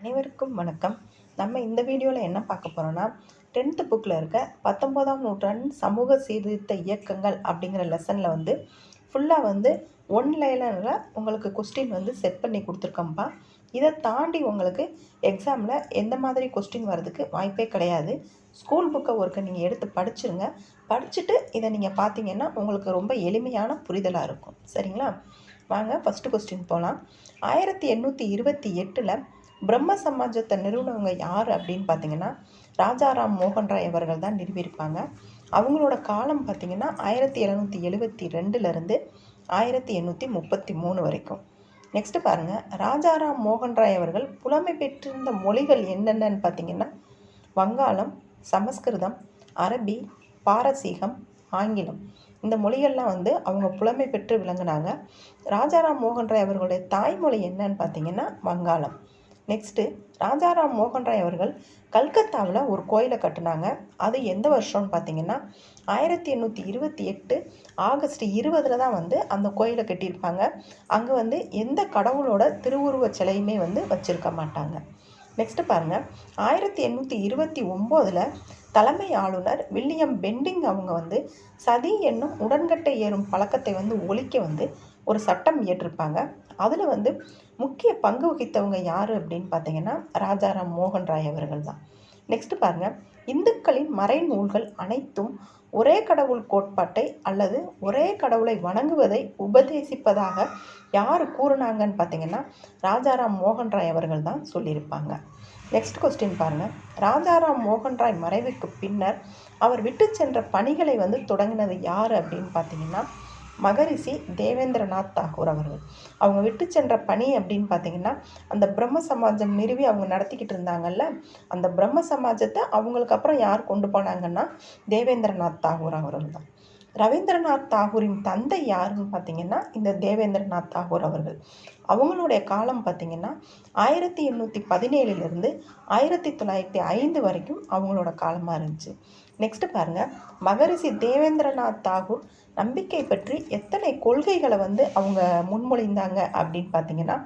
அனைவருக்கும் வணக்கம். நம்ம இந்த வீடியோவில் என்ன பார்க்க போகிறோன்னா டென்த்து புக்கில் இருக்க பத்தொம்போதாம் நூற்றாண்டு சமூக சீர்திருத்த இயக்கங்கள் அப்படிங்கிற லெசனில் வந்து ஃபுல்லாக வந்து ஒன் லைனில் உங்களுக்கு கொஸ்டின் வந்து செட் பண்ணி கொடுத்துருக்கோம்ப்பா. இதை தாண்டி உங்களுக்கு எக்ஸாமில் எந்த மாதிரி கொஸ்டின் வர்றதுக்கு வாய்ப்பே கிடையாது. ஸ்கூல் புக்கை ஒருக்க நீங்கள் எடுத்து படிச்சுருங்க. படிச்சுட்டு இதை நீங்கள் பார்த்தீங்கன்னா உங்களுக்கு ரொம்ப எளிமையான புரிதலாக இருக்கும். சரிங்களா? வாங்க ஃபஸ்ட்டு கொஸ்டின் போகலாம் ஆயிரத்தி எண்ணூற்றி இருபத்தி எட்டில் பிரம்ம சமாஜத்தை நிறுவனவங்க யார் அப்படின்னு பார்த்தீங்கன்னா ராஜாராம் மோகன் ராய் அவர்கள் தான் நிறுவியிருப்பாங்க அவங்களோட காலம் பார்த்தீங்கன்னா ஆயிரத்தி எழுநூற்றி எழுபத்தி ரெண்டுலேருந்து ஆயிரத்தி எண்ணூற்றி முப்பத்தி மூணு வரைக்கும். நெக்ஸ்ட்டு பாருங்கள் ராஜாராம் மோகன் ராய் அவர்கள் புலமை பெற்றிருந்த மொழிகள் என்னென்னு பார்த்தீங்கன்னா வங்காளம் சமஸ்கிருதம் அரபி பாரசீகம் ஆங்கிலம். இந்த மொழிகள்லாம் வந்து அவங்க புலமை பெற்று விளங்கினாங்க. ராஜாராம் மோகன் ராய் அவர்களுடைய தாய்மொழி என்னன்னு பார்த்தீங்கன்னா வங்காளம். நெக்ஸ்ட்டு ராஜாராம் மோகன் ராய் அவர்கள் கல்கத்தாவில் ஒரு கோயிலை கட்டினாங்க. அது எந்த வருஷம்னு பார்த்தீங்கன்னா ஆயிரத்தி எண்ணூற்றி இருபத்தி எட்டு ஆகஸ்ட் இருபதில் தான் வந்து அந்த கோயிலை கட்டியிருப்பாங்க. அங்கே வந்து எந்த கடவுளோட திருவுருவச் சிலையுமே வந்து வச்சுருக்க மாட்டாங்க. நெக்ஸ்ட்டு பாருங்கள் ஆயிரத்தி எண்ணூற்றி இருபத்தி ஒம்போதில் தலைமை ஆளுநர் வில்லியம் பெண்டிங் அவங்க வந்து சதி என்னும் உடன்கட்டை ஏறும் பழக்கத்தை வந்து ஒழிக்க வந்து ஒரு சட்டம் இயற்றிருப்பாங்க. அதில் வந்து முக்கிய பங்கு வகித்தவங்க யார் அப்படின்னு பார்த்தீங்கன்னா ராஜாராம் மோகன் ராய் அவர்கள் தான். நெக்ஸ்ட்டு பாருங்கள் இந்துக்களின் மறைநூல்கள் அனைத்தும் ஒரே கடவுள் கோட்பாட்டை அல்லது ஒரே கடவுளை வணங்குவதை உபதேசிப்பதாக யார் கூறுனாங்கன்னு பார்த்தீங்கன்னா ராஜாராம் மோகன் ராய் அவர்கள் தான் சொல்லியிருப்பாங்க. நெக்ஸ்ட் கொஸ்டின் பாருங்கள் ராஜாராம் மோகன் ராய் மறைவுக்கு பின்னர் அவர் விட்டு சென்ற பணிகளை வந்து தொடங்கினது யார் அப்படின்னு பார்த்தீங்கன்னா மகரிஷி தேவேந்திரநாத் தாகூர் அவர்கள். அவங்க விட்டு சென்ற பணி அப்படின்னு பார்த்தீங்கன்னா அந்த பிரம்ம சமாஜம் நிறுவி அவங்க நடத்திக்கிட்டு இருந்தாங்கல்ல அந்த பிரம்ம சமாஜத்தை அவங்களுக்கு அப்புறம் யார் கொண்டு போனாங்கன்னா தேவேந்திரநாத் தாகூர் அவர்கள் தான். ரவீந்திரநாத் தாகூரின் தந்தை யாருன்னு பார்த்தீங்கன்னா இந்த தேவேந்திரநாத் தாகூர் அவர்கள். அவங்களுடைய காலம் பார்த்தீங்கன்னா ஆயிரத்தி எண்ணூற்றி பதினேழுலேருந்து ஆயிரத்தி தொள்ளாயிரத்தி ஐந்து வரைக்கும் அவங்களோட காலமாக இருந்துச்சு. நெக்ஸ்ட்டு பாருங்கள் மகரிஷி தேவேந்திரநாத் தாகூர் நம்பிக்கை பற்றி எத்தனை கொள்கைகளை வந்து அவங்க முன்மொழிந்தாங்க அப்படின்னு பார்த்தீங்கன்னா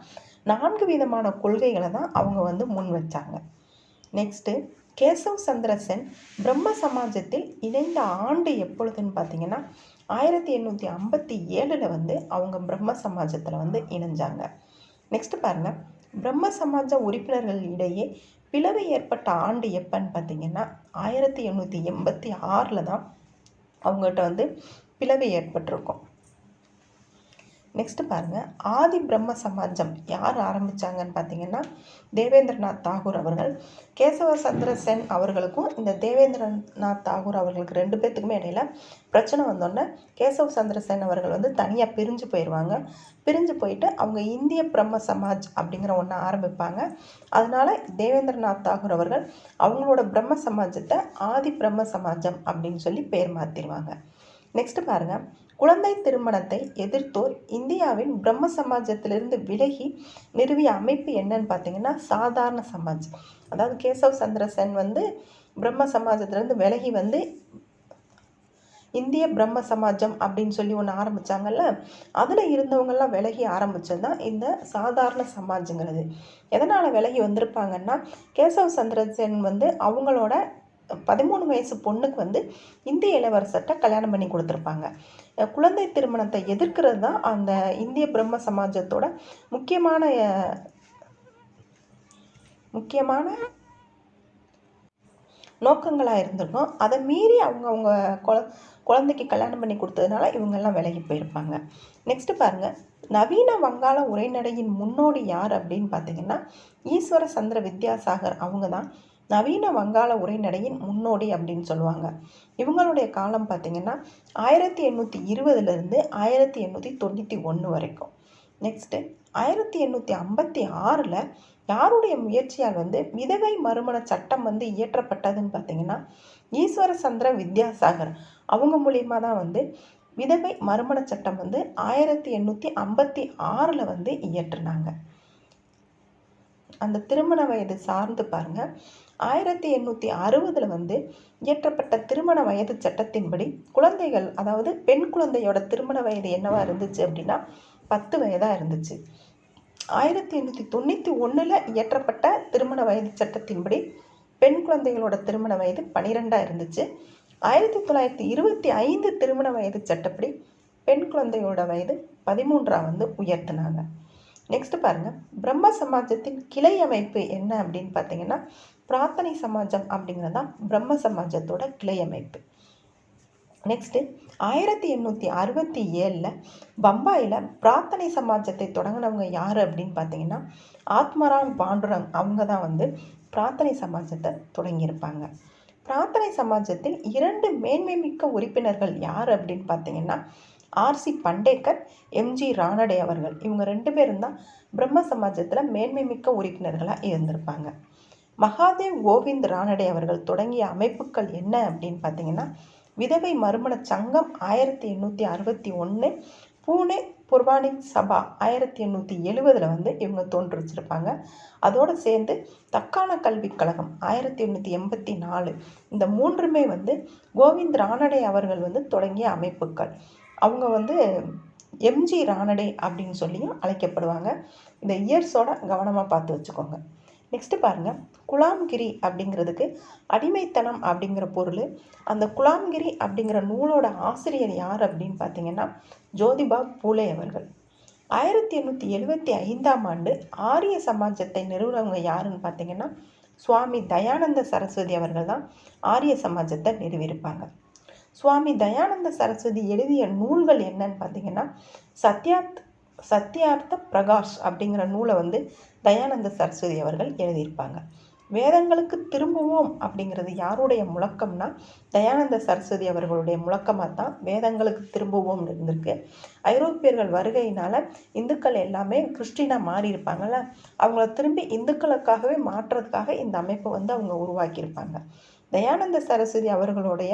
நான்கு விதமான கொள்கைகளை தான் அவங்க வந்து முன் வச்சாங்க. நெக்ஸ்ட்டு கேசவ் சந்திர சென் பிரம்ம சமாஜத்தில் இணைந்த ஆண்டு எப்பொழுதுன்னு பார்த்தீங்கன்னா ஆயிரத்தி எண்ணூற்றி ஐம்பத்தி ஏழில் வந்து அவங்க பிரம்ம சமாஜத்தில் வந்து இணைஞ்சாங்க. நெக்ஸ்ட் பாருங்கள் பிரம்ம சமாஜ உறுப்பினர்கள் இடையே பிளவு ஏற்பட்ட ஆண்டு எப்போன்னு பார்த்தீங்கன்னா ஆயிரத்தி எண்ணூற்றி எண்பத்தி ஆறில் தான் அவங்ககிட்ட வந்து பிளவு ஏற்பட்டிருக்கும். நெக்ஸ்ட்டு பாருங்கள் ஆதி பிரம்ம சமாஜம் யார் ஆரம்பித்தாங்கன்னு பார்த்தீங்கன்னா தேவேந்திரநாத் தாகூர் அவர்கள். கேசவ சந்திர சென் அவர்களுக்கும் இந்த தேவேந்திரநாத் தாகூர் அவர்களுக்கு ரெண்டு பேர்த்துக்குமே இடையில் பிரச்சனை வந்தோடனே கேசவ சந்திர சென் அவர்கள் வந்து தனியாக பிரிஞ்சு போயிடுவாங்க பிரிஞ்சு போயிட்டு அவங்க இந்திய பிரம்ம சமாஜ் அப்படிங்கிற ஒன்று ஆரம்பிப்பாங்க. அதனால் தேவேந்திரநாத் தாகூர் அவர்கள் அவங்களோட பிரம்ம சமாஜத்தை ஆதி பிரம்ம சமாஜம் அப்படின்னு சொல்லி பேர் மாற்றிடுவாங்க நெக்ஸ்ட்டு பாருங்கள் குழந்தை திருமணத்தை எதிர்த்தோர் இந்தியாவின் பிரம்ம சமாஜத்திலிருந்து விலகி நிறுவிய அமைப்பு என்னன்னு பார்த்தீங்கன்னா சாதாரண சமாஜ். அதாவது கேசவ் சந்திர சென் வந்து பிரம்ம சமாஜத்திலேருந்து விலகி வந்து இந்திய பிரம்ம சமாஜம் அப்படின்னு சொல்லி ஒன்று ஆரம்பித்தாங்கல்ல அதில் இருந்தவங்கெல்லாம் விலகி ஆரம்பித்தது தான் இந்த சாதாரண சமாஜங்கிறது. எதனால் விலகி வந்திருப்பாங்கன்னா கேசவ் சந்திரசேன் வந்து அவங்களோட பதிமூணு வயசு பொண்ணுக்கு வந்து இந்திய இளவரசர்கிட்ட கல்யாணம் பண்ணி கொடுத்துருப்பாங்க. குழந்தை திருமணத்தை எதிர்க்கிறது தான் அந்த இந்திய பிரம்ம சமாஜத்தோட முக்கியமான முக்கியமான நோக்கங்களாக இருந்திருக்கும். அதை மீறி அவங்க அவங்க குழ குழந்தைக்கு கல்யாணம் பண்ணி கொடுத்ததுனால இவங்கெல்லாம் விலகி போயிருப்பாங்க. நெக்ஸ்ட்டு பாருங்கள் நவீன வங்காள உரைநடையின் முன்னோடி யார் அப்படின்னு பார்த்தீங்கன்னா ஈஸ்வர சந்திர வித்யாசாகர். அவங்க தான் நவீன வங்காள உரைநடையின் முன்னோடி அப்படின்னு சொல்லுவாங்க. இவங்களுடைய காலம் பார்த்திங்கன்னா ஆயிரத்தி எண்ணூற்றி இருபதுலேருந்து ஆயிரத்தி எண்ணூற்றி தொண்ணூற்றி ஒன்று வரைக்கும். நெக்ஸ்ட்டு ஆயிரத்தி எண்ணூற்றி ஐம்பத்தி ஆறில் யாருடைய முயற்சியால் வந்து விதவை மறுமண சட்டம் வந்து இயற்றப்பட்டதுன்னு பார்த்தீங்கன்னா ஈஸ்வர சந்திர வித்யாசாகர். அவங்க மூலியமாக தான் வந்து விதவை மறுமண சட்டம் வந்து ஆயிரத்தி எண்ணூற்றி ஐம்பத்தி ஆறில் வந்து இயற்றினாங்க. அந்த திருமண வயது சார்ந்து பாருங்கள் ஆயிரத்தி எண்ணூற்றி அறுபதில் வந்து இயற்றப்பட்ட திருமண வயது சட்டத்தின்படி குழந்தைகள் அதாவது பெண் குழந்தையோட திருமண வயது என்னவா இருந்துச்சு அப்படின்னா பத்து வயதாக இருந்துச்சு. ஆயிரத்தி எண்ணூற்றி தொண்ணூற்றி ஒன்றில் இயற்றப்பட்ட திருமண வயது சட்டத்தின்படி பெண் குழந்தைகளோட திருமண வயது பனிரெண்டாக இருந்துச்சு. ஆயிரத்தி தொள்ளாயிரத்தி இருபத்தி ஐந்து திருமண வயது சட்டப்படி பெண் குழந்தையோட வயது பதிமூன்றாக வந்து உயர்த்தினாங்க. நெக்ஸ்ட் பாருங்கள் பிரம்ம சமாஜத்தின் கிளை அமைப்பு என்ன அப்படின்னு பார்த்தீங்கன்னா பிரார்த்தனை சமாஜம் அப்படிங்கிறது தான் பிரம்ம சமாஜத்தோட கிளை அமைப்பு. நெக்ஸ்ட்டு ஆயிரத்தி எண்ணூற்றி அறுபத்தி ஏழில் பம்பாயில் பிரார்த்தனை சமாஜத்தை தொடங்கினவங்க யார் அப்படின்னு பார்த்தீங்கன்னா ஆத்மராம் பாண்டுரங் அவங்க தான் வந்து பிரார்த்தனை சமாஜத்தை தொடங்கியிருப்பாங்க. பிரார்த்தனை சமாஜத்தில் இரண்டு மேன்மை மிக்க உறுப்பினர்கள் யார் அப்படின்னு பார்த்தீங்கன்னா ஆர்சி பண்டேக்கர் எம்ஜி ராணடே அவர்கள். இவங்க ரெண்டு பேரும் தான் பிரம்ம சமாஜத்தில் மேன்மை மிக்க உறுப்பினர்களாக இருந்திருப்பாங்க. மகாதேவ் கோவிந்த் ரானடே அவர்கள் தொடங்கிய அமைப்புகள் என்ன அப்படின்னு பார்த்தீங்கன்னா விதவை மறுமண சங்கம் ஆயிரத்தி எண்ணூற்றி அறுபத்தி ஒன்று பூனே புர்வானிக் சபா ஆயிரத்தி எண்ணூற்றி எழுபதில் வந்து இவங்க தோன்றுச்சிருப்பாங்க அதோடு சேர்ந்து தக்கான கல்விக் கழகம் ஆயிரத்தி எண்ணூற்றி எண்பத்தி நாலு. இந்த மூன்றுமே வந்து கோவிந்த் ராணடே அவர்கள் வந்து தொடங்கிய அமைப்புகள். அவங்க வந்து எம்ஜி ராணடே அப்படின்னு சொல்லியும் அழைக்கப்படுவாங்க. இந்த இயர்ஸோட கவனமாக பார்த்து வச்சுக்கோங்க. நெக்ஸ்ட்டு பாருங்கள் குலாம்கிரி அப்படிங்கிறதுக்கு அடிமைத்தனம் அப்படிங்கிற பொருள். அந்த குலாம்கிரி அப்படிங்கிற நூலோட ஆசிரியர் யார் அப்படின்னு பார்த்தீங்கன்னா ஜோதிபா பூலே அவர்கள். ஆயிரத்தி எண்ணூற்றி எழுபத்தி ஐந்தாம் ஆண்டு ஆரிய சமாஜத்தை நிறுவனவங்க யாருன்னு பார்த்தீங்கன்னா சுவாமி தயானந்த சரஸ்வதி அவர்கள் தான் ஆரிய சமாஜத்தை நிறுவியிருப்பாங்க. சுவாமி தயானந்த சரஸ்வதி எழுதிய நூல்கள் என்னன்னு பார்த்தீங்கன்னா சத்யாத் சத்யார்த்த பிரகாஷ் அப்படிங்கிற நூலை வந்து தயானந்த சரஸ்வதி அவர்கள் எழுதியிருப்பாங்க. வேதங்களுக்கு திரும்புவோம் அப்படிங்கிறது யாருடைய முழக்கம்னா தயானந்த சரஸ்வதி அவர்களுடைய முழக்கமாக தான் வேதங்களுக்கு திரும்புவோம் இருந்திருக்கு. ஐரோப்பியர்கள் வருகையினால் இந்துக்கள் எல்லாமே கிறிஸ்டினாக மாறி இருப்பாங்கள்ல அவங்கள திரும்பி இந்துக்களுக்காகவே மாற்றுறதுக்காக இந்த அமைப்பை வந்து அவங்க உருவாக்கியிருப்பாங்க. தயானந்த சரஸ்வதி அவர்களுடைய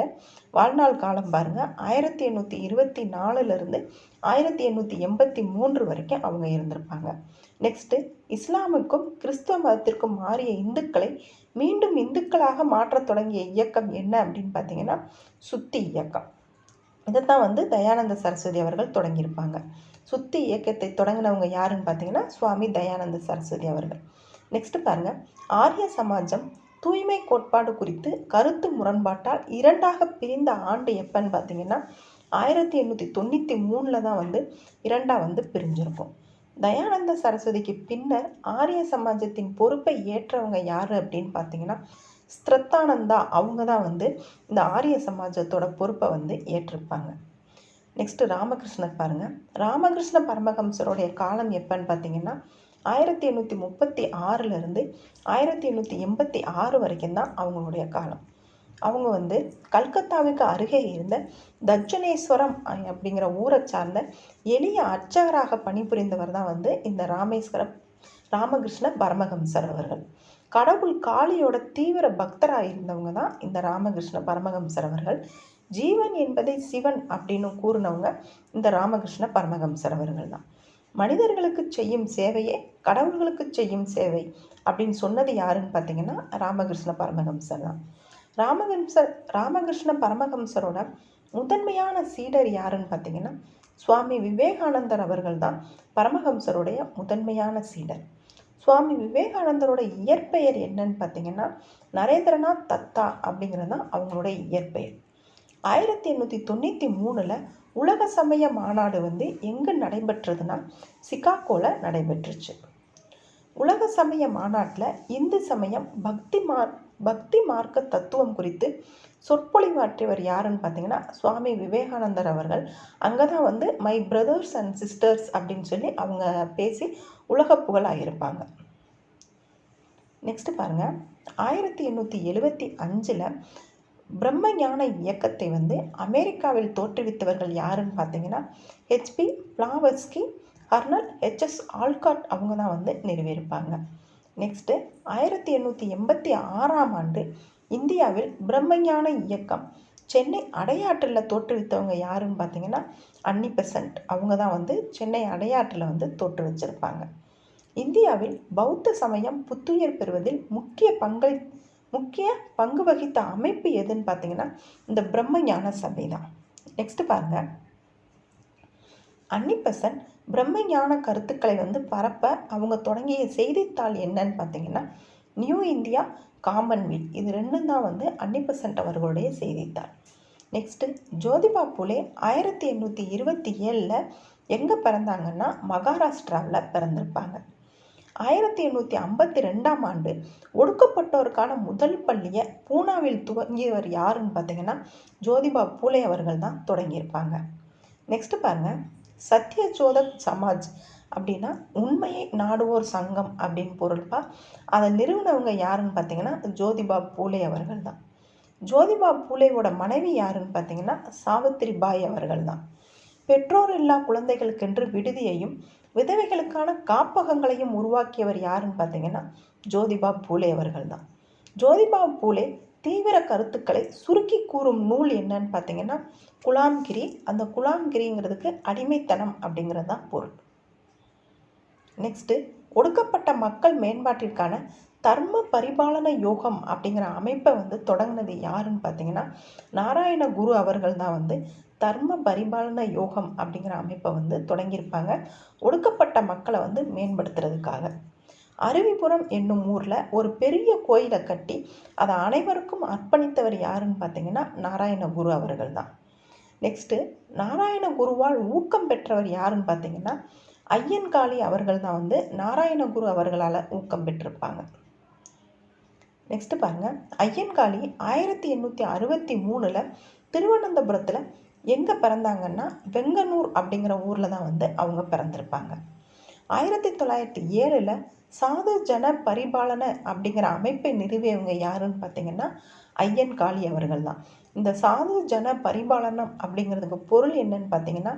வாழ்நாள் காலம் பாருங்கள் ஆயிரத்தி எண்ணூற்றி இருபத்தி நாலுலேருந்து ஆயிரத்தி எண்ணூற்றி எண்பத்தி மூன்று வரைக்கும் அவங்க இருந்திருப்பாங்க. நெக்ஸ்ட்டு இஸ்லாமுக்கும் கிறிஸ்துவ மதத்திற்கும் மாறிய இந்துக்களை மீண்டும் இந்துக்களாக மாற்றத் தொடங்கிய இயக்கம் என்ன அப்படின்னு பார்த்தீங்கன்னா சுத்தி இயக்கம். இதைத்தான் வந்து தயானந்த சரஸ்வதி அவர்கள் தொடங்கியிருப்பாங்க. சுத்தி இயக்கத்தை தொடங்கினவங்க யாருன்னு பார்த்தீங்கன்னா சுவாமி தயானந்த சரஸ்வதி அவர்கள். நெக்ஸ்ட்டு பாருங்கள் ஆரிய சமாஜம் தூய்மை கோட்பாடு குறித்து கருத்து முரண்பாட்டால் இரண்டாக பிரிந்த ஆண்டு எப்பன்னு பார்த்தீங்கன்னா ஆயிரத்தி எண்ணூற்றி தொண்ணூற்றி மூணில் தான் வந்து இரண்டாக வந்து பிரிஞ்சிருக்கும். தயானந்த சரஸ்வதிக்கு பின்னர் ஆரிய சமாஜத்தின் பொறுப்பை ஏற்றவங்க யார் அப்படின்னு பார்த்தீங்கன்னா ஸ்திரத்தானந்தா அவங்க தான் வந்து இந்த ஆரிய சமாஜத்தோட பொறுப்பை வந்து ஏற்றிருப்பாங்க. நெக்ஸ்ட்டு ராமகிருஷ்ணர் பாருங்கள் ராமகிருஷ்ண பரமஹம்சருடைய காலம் எப்போன்னு பார்த்தீங்கன்னா ஆயிரத்தி எண்ணூற்றி முப்பத்தி ஆறுலேருந்து ஆயிரத்தி எண்ணூற்றி எண்பத்தி ஆறு வரைக்கும் தான் அவங்களுடைய காலம். அவங்க வந்து கல்கத்தாவுக்கு அருகே இருந்த தட்சணேஸ்வரம் அப்படிங்கிற ஊரை சார்ந்த எளிய அர்ச்சகராக பணிபுரிந்தவர் தான் வந்து இந்த ராமேஸ்வரம் ராமகிருஷ்ண பரமஹம்சர் அவர்கள். கடவுள் காளியோட தீவிர பக்தராக இருந்தவங்க தான் இந்த ராமகிருஷ்ண பரமஹம்சர் அவர்கள். ஜீவன் என்பதை சிவன் அப்படின்னு கூறினவங்க இந்த ராமகிருஷ்ண பரமஹம்சர் அவர்கள் தான். மனிதர்களுக்கு செய்யும் சேவையே கடவுள்களுக்கு செய்யும் சேவை அப்படின்னு சொன்னது யாருன்னு பார்த்தீங்கன்னா ராமகிருஷ்ண பரமஹம்சர் தான் ராமகம்சர் ராமகிருஷ்ண பரமஹம்சரோட முதன்மையான சீடர் யாருன்னு பார்த்தீங்கன்னா சுவாமி விவேகானந்தர் அவர்கள் தான் பரமஹம்சருடைய முதன்மையான சீடர். சுவாமி விவேகானந்தரோட இயற்பெயர் என்னன்னு பார்த்தீங்கன்னா நரேந்திரநாத் தத்தா அப்படிங்கிறது தான் அவங்களுடைய இயற்பெயர். ஆயிரத்தி எண்ணூற்றி தொண்ணூற்றி மூணில் உலக சமய மாநாடு வந்து எங்கே நடைபெற்றதுன்னா சிகாகோவில் நடைபெற்றுச்சு. உலக சமய மாநாட்டில் இந்து சமயம் பக்தி மார் பக்தி மார்க்க தத்துவம் குறித்து சொற்பொழிவாற்றியவர் யாருன்னு பார்த்தீங்கன்னா சுவாமி விவேகானந்தர் அவர்கள். அங்கே தான் வந்து மை பிரதர்ஸ் அண்ட் சிஸ்டர்ஸ் அப்படின்னு சொல்லி அவங்க பேசி உலக புகழாகியிருப்பாங்க நெக்ஸ்ட்டு பாருங்கள் ஆயிரத்தி எண்ணூற்றி எழுபத்தி அஞ்சில் பிரம்மஞான இயக்கத்தை வந்து அமெரிக்காவில் தோற்றுவித்தவர்கள் யாருன்னு பார்த்தீங்கன்னா ஹெச்பி பிளாவர்ஸ்கி அர்னல் ஹெச்எஸ் ஆல்காட் அவங்க தான் வந்து நிறுவியிருப்பாங்க நெக்ஸ்ட்டு ஆயிரத்தி எண்ணூற்றி எண்பத்தி ஆறாம் ஆண்டு இந்தியாவில் பிரம்மஞான இயக்கம். சென்னை அடையாற்றில் தோற்றுவித்தவங்க யாருன்னு பார்த்தீங்கன்னா அன்னி பெசன்ட் அவங்க தான் வந்து சென்னை அடையாற்றில் வந்து தோற்றுவிச்சிருப்பாங்க இந்தியாவில் பௌத்த சமயம் புத்துயிர் பெறுவதில் முக்கிய பங்கள் முக்கிய பங்கு வகித்த அமைப்பு எதுன்னு பார்த்தீங்கன்னா இந்த பிரம்ம ஞான சபை தான் நெக்ஸ்ட் பாருங்கள் அன்னிபெசன் பிரம்மஞான கருத்துக்களை வந்து பரப்ப அவங்க தொடங்கிய செய்தித்தாள் என்னன்னு பார்த்தீங்கன்னா நியூ இந்தியா காமன்வெல்த் இது ரெண்டும் தான் வந்து அன்னிபெசன்ட் அவர்களுடைய செய்தித்தாள். நெக்ஸ்ட்டு ஜோதிபா புலே ஆயிரத்தி எண்ணூற்றி இருபத்தி ஏழில் எங்கே பிறந்தாங்கன்னா மகாராஷ்டிராவில் பிறந்திருப்பாங்க. ஆயிரத்தி எண்ணூற்றி ஐம்பத்தி ரெண்டாம் ஆண்டு ஒடுக்கப்பட்டோருக்கான முதல் பள்ளியை பூனாவில் துவங்கியவர் யாருன்னு பார்த்தீங்கன்னா ஜோதிபா பூலே அவர்கள் தான் தொடங்கியிருப்பாங்க. நெக்ஸ்ட்டு பாருங்கள் சத்யஜோதக் சமாஜ் அப்படின்னா உண்மையை நாடுவோர் சங்கம் அப்படின்னு பொருள்பா அதை நிறுவனவங்க யாருன்னு பார்த்தீங்கன்னா ஜோதிபா பூலே அவர்கள் தான். ஜோதிபா பூலேவோட மனைவி யாருன்னு பார்த்தீங்கன்னா சாவித்திரி பாய் அவர்கள் தான். பெற்றோர் இல்லா குழந்தைகளுக்கென்று விடுதியையும் விதவைகளுக்கான காப்பகங்களையும் உருவாக்கியவர் யாருன்னு பார்த்தீங்கன்னா ஜோதிபா பூலே அவர்கள் தான் ஜோதிபா பூலே தீவிர கருத்துக்களை சுருக்கி கூறும் நூல் என்னன்னு பார்த்தீங்கன்னா குலாம்கிரி. அந்த குலாம்கிரிங்கிறதுக்கு அடிமைத்தனம் அப்படிங்கிறது தான் பொருள். நெக்ஸ்ட்டு ஒடுக்கப்பட்ட மக்கள் மேம்பாட்டிற்கான தர்ம பரிபாலன யோகம் அப்படிங்கிற அமைப்பை வந்து தொடங்கினது யாருன்னு பார்த்தீங்கன்னா நாராயண குரு அவர்கள் தான் வந்து தர்ம பரிபாலன யோகம் அப்படிங்கிற அமைப்பை வந்து தொடங்கியிருப்பாங்க. ஒடுக்கப்பட்ட மக்களை வந்து மேம்படுத்துறதுக்காக. அருவிபுரம் என்னும் ஊரில் ஒரு பெரிய கோயிலை கட்டி அதை அனைவருக்கும் அர்ப்பணித்தவர் யாருன்னு பார்த்தீங்கன்னா நாராயணகுரு அவர்கள் தான். நெக்ஸ்ட்டு நாராயண குருவால் ஊக்கம் பெற்றவர் யாருன்னு பார்த்தீங்கன்னா ஐயன்காளி அவர்கள் தான் வந்து நாராயணகுரு அவர்களால் ஊக்கம் பெற்றிருப்பாங்க. நெக்ஸ்ட்டு பாருங்கள் ஐயன்காளி ஆயிரத்தி எண்ணூற்றி அறுபத்தி மூணில் திருவனந்தபுரத்தில் எங்கே பிறந்தாங்கன்னா வெங்கனூர் அப்படிங்கிற ஊரில் தான் வந்து அவங்க பிறந்திருப்பாங்க. ஆயிரத்தி தொள்ளாயிரத்தி ஏழில் சாது ஜன பரிபாலன அப்படிங்கிற அமைப்பை நிறுவியவங்க யாருன்னு பார்த்தீங்கன்னா ஐயன் காளி அவர்கள் தான். இந்த சாது ஜன பரிபாலனம் அப்படிங்கிறதுக்கு பொருள் என்னன்னு பார்த்தீங்கன்னா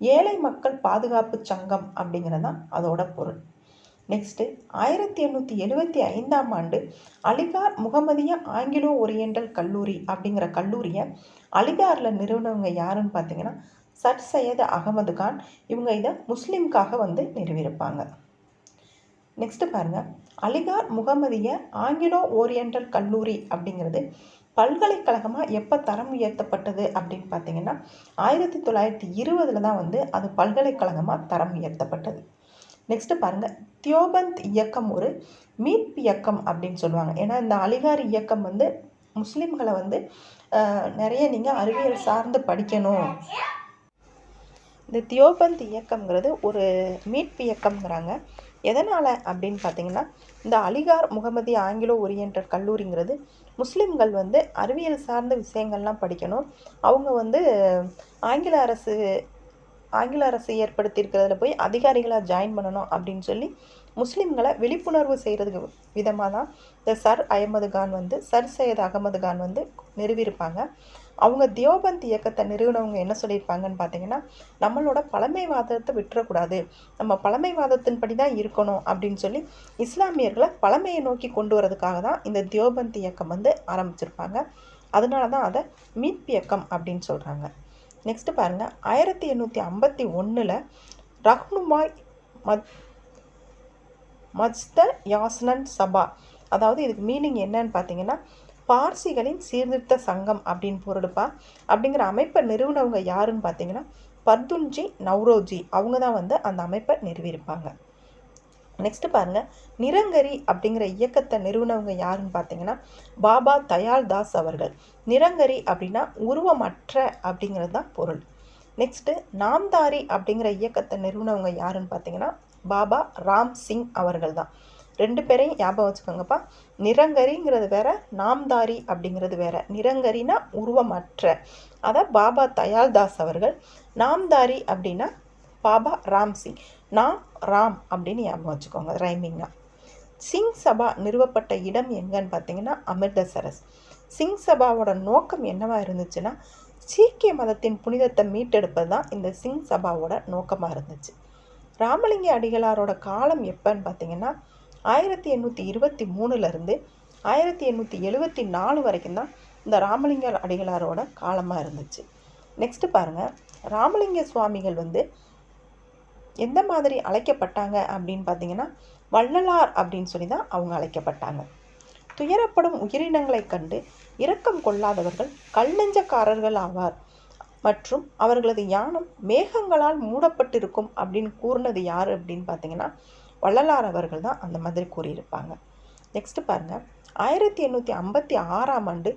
ஏழை மக்கள் பாதுகாப்பு சங்கம் அப்படிங்கிறது தான் அதோட பொருள். நெக்ஸ்ட்டு ஆயிரத்தி எண்ணூற்றி எழுபத்தி ஐந்தாம் ஆண்டு அலிகார் முகமதிய ஆங்கிலோ ஒரியண்டல் கல்லூரி அப்படிங்கிற கல்லூரியை அலிகாரில் நிறுவனவங்க யாருன்னு பார்த்தீங்கன்னா சர் சையது அகமது கான். இவங்க இதை முஸ்லீம்காக வந்து நிறுவியிருப்பாங்க. நெக்ஸ்ட்டு பாருங்கள் அலிகார் முகமதிய ஆங்கிலோ ஓரியண்டல் கல்லூரி அப்படிங்கிறது பல்கலைக்கழகமாக எப்போ தரம் உயர்த்தப்பட்டது அப்படின்னு பார்த்தீங்கன்னா ஆயிரத்தி தொள்ளாயிரத்தி இருபதில் தான் வந்து அது பல்கலைக்கழகமாக தரம் உயர்த்தப்பட்டது. நெக்ஸ்ட்டு பாருங்கள் தியோபந்த் இயக்கம் ஒரு மீட்பு இயக்கம் அப்படின்னு சொல்லுவாங்க. ஏன்னா இந்த அலிகார் இயக்கம் வந்து முஸ்லீம்களை வந்து நிறைய நீங்கள் அறிவியல் சார்ந்து படிக்கணும். இந்த தியோபந்த் இயக்கம்ங்கிறது ஒரு மீட்பு இயக்கம்ங்கிறாங்க. எதனால் அப்படின்னு பார்த்தீங்கன்னா இந்த அலிகார் முகமதி ஆங்கிலோ ஓரியன்ட் கல்லூரிங்கிறது முஸ்லீம்கள் வந்து அறிவியல் சார்ந்த விஷயங்கள்லாம் படிக்கணும். அவங்க வந்து ஆங்கில அரசு ஆங்கில அரசு ஏற்படுத்தியிருக்கிறதுல போய் அதிகாரிகளாக ஜாயின் பண்ணணும் அப்படின்னு சொல்லி முஸ்லீம்களை விழிப்புணர்வு செய்கிறதுக்கு விதமாக தான் இந்த சர் அகமது கான் வந்து சர் சையத் அகமது கான் வந்து நிறுவியிருப்பாங்க. அவங்க தியோபந்த் இயக்கத்தை நிறுவனவங்க என்ன சொல்லியிருப்பாங்கன்னு பார்த்தீங்கன்னா நம்மளோட பழமைவாதத்தை விட்டுறக்கூடாது. நம்ம பழமைவாதத்தின்படி தான் இருக்கணும் அப்படின்னு சொல்லி இஸ்லாமியர்களை பழமையை நோக்கி கொண்டு வரதுக்காக தான் இந்த தியோபந்த் இயக்கம் வந்து ஆரம்பிச்சிருப்பாங்க. அதனால தான் அதை மீட்பு இயக்கம் அப்படின்னு சொல்கிறாங்க நெக்ஸ்ட்டு பாருங்கள் ஆயிரத்தி எண்ணூற்றி ஐம்பத்தி ஒன்றில் ரஹ்னுமாய் மத் மஜ்த யாஸ்னன் சபா. அதாவது இதுக்கு மீனிங் என்னன்னு பார்த்தீங்கன்னா பார்சிகளின் சீர்திருத்த சங்கம் அப்படின்னு பொருளுப்பா. அப்படிங்கிற அமைப்பை நிறுவனவங்க யாருன்னு பார்த்தீங்கன்னா பர்துன்ஜி நவ்ரோஜி. அவங்க தான் வந்து அந்த அமைப்பை நிறுவியிருப்பாங்க. நெக்ஸ்ட்டு பாருங்கள் நிரங்கரி அப்படிங்கிற இயக்கத்தை நிறுவனவங்க யாருன்னு பார்த்தீங்கன்னா பாபா தயால் தாஸ் அவர்கள். நிரங்கரி அப்படின்னா உருவமற்ற அப்படிங்கிறது தான் பொருள். நெக்ஸ்ட்டு நாம்தாரி அப்படிங்கிற இயக்கத்தை நிறுவனவங்க யாருன்னு பார்த்தீங்கன்னா பாபா ராம் சிங் அவர்கள் தான். ரெண்டு பேரையும் ஞாபகம் வச்சுக்கோங்கப்பா. நிரங்கரிங்கிறது வேற நாம்தாரி அப்படிங்கிறது வேற. நிரங்கரினா உருவமற்ற. அதான் பாபா தயால்தாஸ் அவர்கள். நாம்தாரி அப்படின்னா பாபா ராம் சிங். நான் ராம் அப்படின்னு ஞாபகம் வச்சுக்கோங்க ரைமிங்காக சிங் சபா நிறுவப்பட்ட இடம் எங்கன்னு பார்த்தீங்கன்னா அமிர்தசரஸ். சிங் சபாவோட நோக்கம் என்னவாக இருந்துச்சுன்னா சீக்கிய மதத்தின் புனிதத்தை மீட்டெடுப்பது தான் இந்த சிங் சபாவோட நோக்கமாக இருந்துச்சு. ராமலிங்க அடிகளாரோட காலம் எப்போன்னு பார்த்தீங்கன்னா ஆயிரத்தி எண்ணூற்றி இருபத்தி மூணுலேருந்து ஆயிரத்தி எண்ணூற்றி எழுபத்தி நாலு வரைக்கும் தான் இந்த ராமலிங்க அடிகளாரோட காலமாக இருந்துச்சு. நெக்ஸ்ட்டு பாருங்கள் ராமலிங்க சுவாமிகள் வந்து எந்த மாதிரி அழைக்கப்பட்டாங்க அப்படின்னு பார்த்தீங்கன்னா வள்ளலார் அப்படின்னு சொல்லி தான் அவங்க அழைக்கப்பட்டாங்க. துயரப்படும் உயிரினங்களை கண்டு இரக்கம் கொள்ளாதவர்கள் கல்லெஞ்சக்காரர்கள் ஆவார். மற்றும் அவர்களது யானம் மேகங்களால் மூடப்பட்டிருக்கும் அப்படின்னு கூறினது யார் அப்படின்னு பார்த்தீங்கன்னா வள்ளலார் அவர்கள் தான் அந்த மாதிரி கூறியிருப்பாங்க. நெக்ஸ்ட் பாருங்கள் ஆயிரத்தி எண்ணூற்றி ஐம்பத்தி ஆறாம் ஆண்டு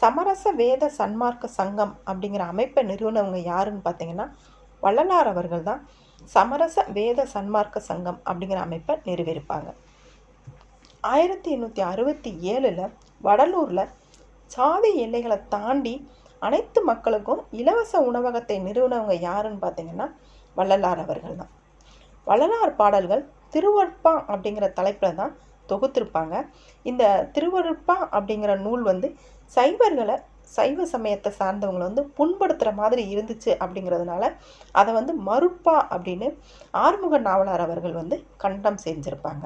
சமரச வேத சன்மார்க்க சங்கம் அப்படிங்கிற அமைப்பை நிறுவனவங்க யாருன்னு பார்த்தீங்கன்னா வள்ளலார் அவர்கள் தான். சமரச வேத சன்மார்க்க சங்கம் அப்படிங்கிற அமைப்பை நிறுவியிருப்பாங்க ஆயிரத்தி எண்ணூற்றி அறுபத்தி ஏழில் வடலூரில் சாதி எல்லைகளை தாண்டி அனைத்து மக்களுக்கும் இலவச உணவகத்தை நிறுவனவங்க யாருன்னு பார்த்தீங்கன்னா வள்ளலார் அவர்கள் தான் வள்ளலார் பாடல்கள் திருவற்பா அப்படிங்கிற தலைப்பில் தான் தொகுத்திருப்பாங்க. இந்த திருவருப்பா அப்படிங்கிற நூல் வந்து சைவர்களை சைவ சமயத்தை சார்ந்தவங்களை வந்து புண்படுத்துகிற மாதிரி இருந்துச்சு அப்படிங்கிறதுனால அதை வந்து மறுப்பா அப்படின்னு ஆறுமுக நாவலர் அவர்கள் வந்து கண்டம் செஞ்சுருப்பாங்க.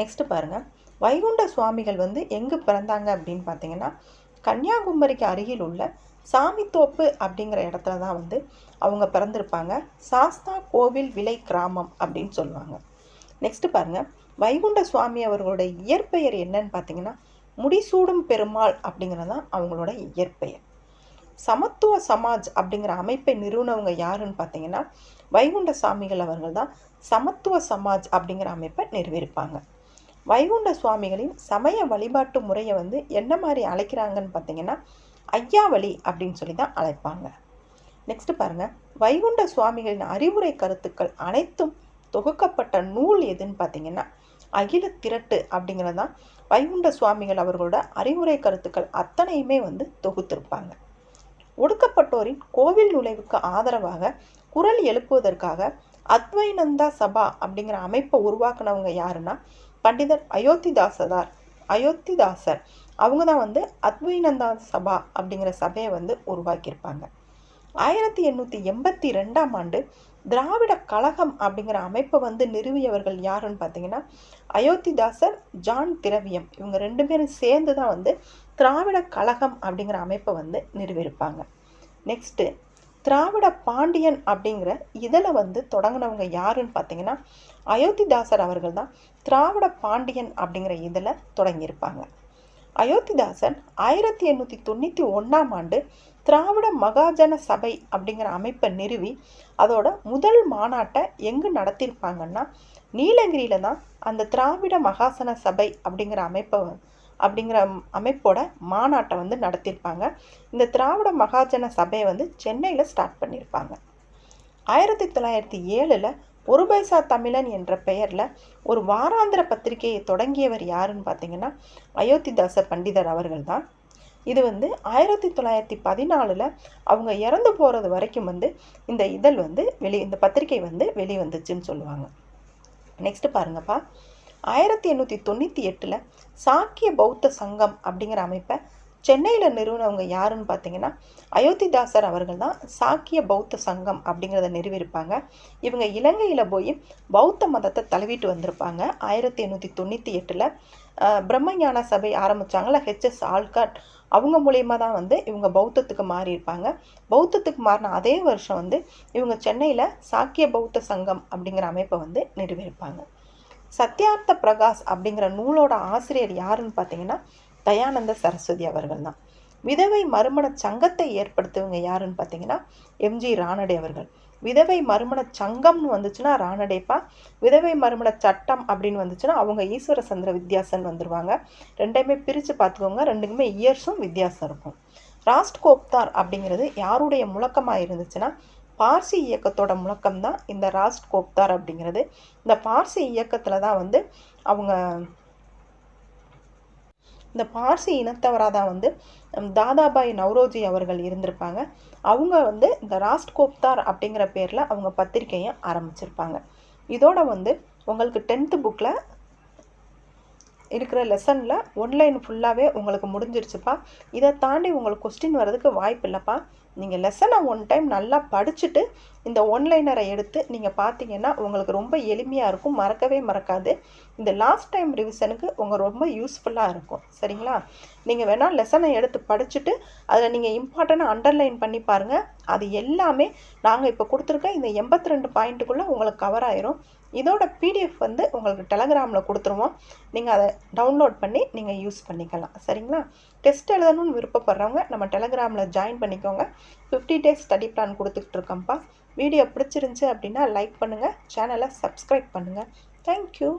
நெக்ஸ்ட்டு பாருங்கள் வைகுண்ட சுவாமிகள் வந்து எங்கே பிறந்தாங்க அப்படின்னு பார்த்தீங்கன்னா கன்னியாகுமரிக்கு அருகில் உள்ள சாமித்தோப்பு அப்படிங்கிற இடத்துல தான் வந்து அவங்க பிறந்திருப்பாங்க. சாஸ்தா கோவில் விலை கிராமம் அப்படின்னு சொல்லுவாங்க. நெக்ஸ்ட்டு பாருங்கள் வைகுண்ட சுவாமி அவர்களுடைய இயற்பெயர் என்னன்னு பார்த்தீங்கன்னா முடிசூடும் பெருமாள் அப்படிங்கிறது தான் அவங்களோட இயற்பெயர். சமத்துவ சமாஜ் அப்படிங்கிற அமைப்பை நிறுவனவங்க யாருன்னு பார்த்தீங்கன்னா வைகுண்ட சாமிகள் அவர்கள் தான் சமத்துவ சமாஜ் அப்படிங்கிற அமைப்பை நிறுவியிருப்பாங்க. வைகுண்ட சுவாமிகளின் சமய வழிபாட்டு முறையை வந்து என்ன மாதிரி அழைக்கிறாங்கன்னு பார்த்தீங்கன்னா ஐயாவளி அப்படின்னு சொல்லி தான் அழைப்பாங்க. நெக்ஸ்ட் பாருங்கள் வைகுண்ட சுவாமிகளின் அறிவுரை கருத்துக்கள் அனைத்தும் தொகுக்கப்பட்ட நூல் எதுன்னு பார்த்தீங்கன்னா அகில திரட்டு அப்படிங்கிறது தான் வைகுண்ட சுவாமிகள் அவர்களோட அறிவுரை கருத்துக்கள் அத்தனையுமே வந்து தொகுத்திருப்பாங்க. ஒடுக்கப்பட்டோரின் கோவில் நுழைவுக்கு ஆதரவாக குரல் எழுப்புவதற்காக அத்வைநந்தா சபா அப்படிங்கிற அமைப்பை உருவாக்குனவங்க யாருன்னா பண்டிதர் அயோத்திதாசதார். அயோத்திதாசர். அவங்க தான் வந்து அத்வைநந்தா சபா அப்படிங்கிற சபையை வந்து உருவாக்கியிருப்பாங்க. ஆயிரத்தி எண்ணூற்றி எண்பத்தி ரெண்டாம் ஆண்டு திராவிட கழகம் அப்படிங்கிற அமைப்பை வந்து நிறுவியவர்கள் யாருன்னு பார்த்தீங்கன்னா அயோத்திதாசர் ஜான் திரவியம். இவங்க ரெண்டு பேரும் சேர்ந்து தான் வந்து திராவிட கழகம் அப்படிங்கிற அமைப்பை வந்து நிறுவியிருப்பாங்க. நெக்ஸ்ட்டு திராவிட பாண்டியன் அப்படிங்கிற இதில் வந்து தொடங்கினவங்க யாருன்னு பார்த்தீங்கன்னா அயோத்திதாசர் அவர்கள் தான் திராவிட பாண்டியன் அப்படிங்கிற இதில் தொடங்கியிருப்பாங்க. அயோத்திதாசன் ஆயிரத்தி எண்ணூற்றி தொண்ணூற்றி ஒன்றாம் ஆண்டு திராவிட மகாஜன சபை அப்படிங்கிற அமைப்பை நிறுவி அதோட முதல் மாநாட்டை எங்கே நடத்தியிருப்பாங்கன்னா நீலகிரியில் தான் அந்த திராவிட மகாசன சபை அப்படிங்கிற அமைப்பை அப்படிங்கிற அமைப்போட மாநாட்டை வந்து நடத்தியிருப்பாங்க. இந்த திராவிட மகாஜன சபையை வந்து சென்னையில் ஸ்டார்ட் பண்ணியிருப்பாங்க. ஆயிரத்தி தொள்ளாயிரத்தி ஏழில் ஒரு பைசா தமிழன் என்ற பெயரில் ஒரு வாராந்திர பத்திரிகையை தொடங்கியவர் யாருன்னு பார்த்தீங்கன்னா அயோத்திதாச பண்டிதர் அவர்கள் தான். இது வந்து ஆயிரத்தி தொள்ளாயிரத்தி பதினாலில் அவங்க இறந்து போகிறது வரைக்கும் வந்து இந்த இதழ் வந்து வெளி இந்த பத்திரிகை வந்து வெளிவந்துச்சுன்னு சொல்லுவாங்க. நெக்ஸ்ட்டு பாருங்கப்பா. ஆயிரத்தி எண்ணூற்றி தொண்ணூற்றி எட்டில் சாக்கிய பௌத்த சங்கம் அப்படிங்கிற அமைப்பை சென்னையில் நிறுவனவங்க யாருன்னு பார்த்தீங்கன்னா அயோத்திதாசர் அவர்கள் தான் சாக்கிய பௌத்த சங்கம் அப்படிங்கிறத நிறுவியிருப்பாங்க இவங்க இலங்கையில் போய் பௌத்த மதத்தை தழுவிட்டு வந்திருப்பாங்க. ஆயிரத்தி எண்ணூற்றி தொண்ணூற்றி எட்டில் பிரம்மஞான சபை ஆரம்பித்தாங்கள ஹெச்எஸ் ஆல்காட் அவங்க மூலியமாக தான் வந்து இவங்க பௌத்தத்துக்கு மாறியிருப்பாங்க. பௌத்தத்துக்கு மாறின அதே வருஷம் வந்து இவங்க சென்னையில் சாக்கிய பௌத்த சங்கம் அப்படிங்கிற அமைப்பை வந்து நிறுவியிருப்பாங்க. சத்யார்த்த பிரகாஷ் அப்படிங்கிற நூலோட ஆசிரியர் யாருன்னு பார்த்தீங்கன்னா தயானந்த சரஸ்வதி அவர்கள் தான். விதவை மறுமண சங்கத்தை ஏற்படுத்துவங்க யாருன்னு பார்த்தீங்கன்னா எம்ஜி ராணடே அவர்கள். விதவை மறுமண சங்கம்னு வந்துச்சுன்னா ராணடேப்பா. விதவை மறுமண சட்டம் அப்படின்னு வந்துச்சுன்னா அவங்க ஈஸ்வர சந்திர வித்யாசன் வந்துடுவாங்க ரெண்டையுமே பிரித்து பார்த்துக்கோங்க. ரெண்டுக்குமே இயர்ஸும் வித்தியாசம் இருக்கும். ராஸ்ட் கோப்தார் அப்படிங்கிறது யாருடைய முழக்கமாக இருந்துச்சுன்னா பார்சி இயக்கத்தோட முழக்கம் தான் இந்த ராஸ்ட் கோப்தார் அப்படிங்கிறது. இந்த பார்சி இயக்கத்தில் தான் வந்து அவங்க இந்த பார்சி இனத்தவராக தான் வந்து தாதாபாய் நவ்ரோஜி அவர்கள் இருந்திருப்பாங்க. அவங்க வந்து இந்த ராஸ்ட் கோப்தார் அப்படிங்கிற பேரில் அவங்க பத்திரிகையை ஆரம்பிச்சிருப்பாங்க. இதோட வந்து உங்களுக்கு டென்த்து புக்கில் இருக்கிற லெசனில் ஒன்லைன் ஃபுல்லாகவே உங்களுக்கு முடிஞ்சிருச்சுப்பா. இதை தாண்டி உங்களுக்கு கொஸ்டின் வர்றதுக்கு வாய்ப்பு இல்லைப்பா. நீங்கள் லெசனை ஒன் டைம் நல்லா படிச்சுட்டு இந்த ஒன்லைனரை எடுத்து நீங்கள் பார்த்தீங்கன்னா உங்களுக்கு ரொம்ப எளிமையாக இருக்கும். மறக்கவே மறக்காது. இந்த லாஸ்ட் டைம் ரிவிஷனுக்கு உங்கள் ரொம்ப யூஸ்ஃபுல்லாக இருக்கும். சரிங்களா? நீங்கள் வேணால் லெசனை எடுத்து படிச்சுட்டு அதில் நீங்கள் இம்பார்ட்டண்ட்டாக அண்டர்லைன் பண்ணி பாருங்கள் அது எல்லாமே நாங்கள் இப்போ கொடுத்துருக்க இந்த எண்பத்தி ரெண்டு பாயிண்ட்டுக்குள்ளே உங்களுக்கு கவர் ஆயிரும். இதோட பிடிஎஃப் வந்து உங்களுக்கு டெலகிராமில் கொடுத்துருவோம். நீங்கள் அதை டவுன்லோட் பண்ணி நீங்கள் யூஸ் பண்ணிக்கலாம். சரிங்களா? டெஸ்ட் எழுதணும்னு விருப்பப்படுறவங்க நம்ம டெலகிராமில் ஜாயின் பண்ணிக்கோங்க. ஃபிஃப்டி டேஸ் ஸ்டடி பிளான் கொடுத்துக்கிட்டு இருக்கோம்ப்பா வீடியோ பிடிச்சிருந்துச்சி அப்படின்னா லைக் பண்ணுங்கள் சேனலை சப்ஸ்கிரைப் பண்ணுங்கள் தேங்க்யூ